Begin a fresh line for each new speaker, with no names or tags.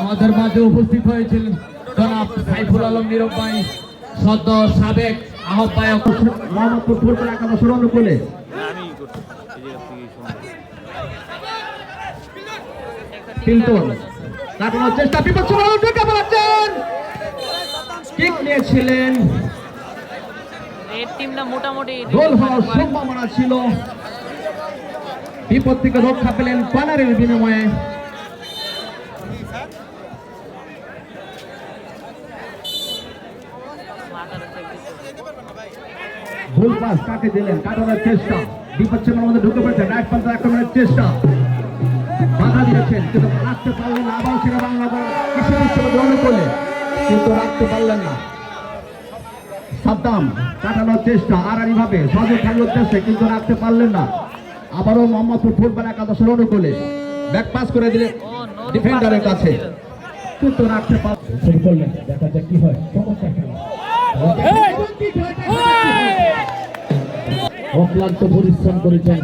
আমাদের মাঝে উপস্থিত হয়েছিলেন জনাব সাইফুল আলম নীরব ভাই সদ্য সাবেক আহ্বায়ক।
মোহাম্মদপুর ফুটবল একাদশের অনুকূলে পিল্টন। কাটানোর চেষ্টা বিপদ ঢুকে পড়াচ্ছেন কিক নিয়েছিলেন।
মোটামুটি
গোল হওয়ার সম্ভাবনা ছিল। বিপদ থেকে রক্ষা পেলেন পানারের বিনিময়ে। ভুল পাস কাকে দিলেন? কাটানোর চেষ্টা। বিপদ মধ্যে ঢুকে পড়েছে। ডাক পাল্টা আক্রমণের চেষ্টা। বাধা দিয়েছেন কিন্তু পারলেন আবার কৃষি কিন্তু রাখতে পারলেন না। সাদ্দাম কাটানোর চেষ্টা খেলার চেষ্টা কিন্তু রাখতে পারলেন না। আবারও মোহাম্মদপুর ফুটবল একাদশের অনুকূলে ব্যাক করে দিলেন ডিফেন্ডারের কাছে। কিন্তু রাখতে পারলেন দেখা যাক কি হয়। অক্লান্ত পরিশ্রম করেছেন।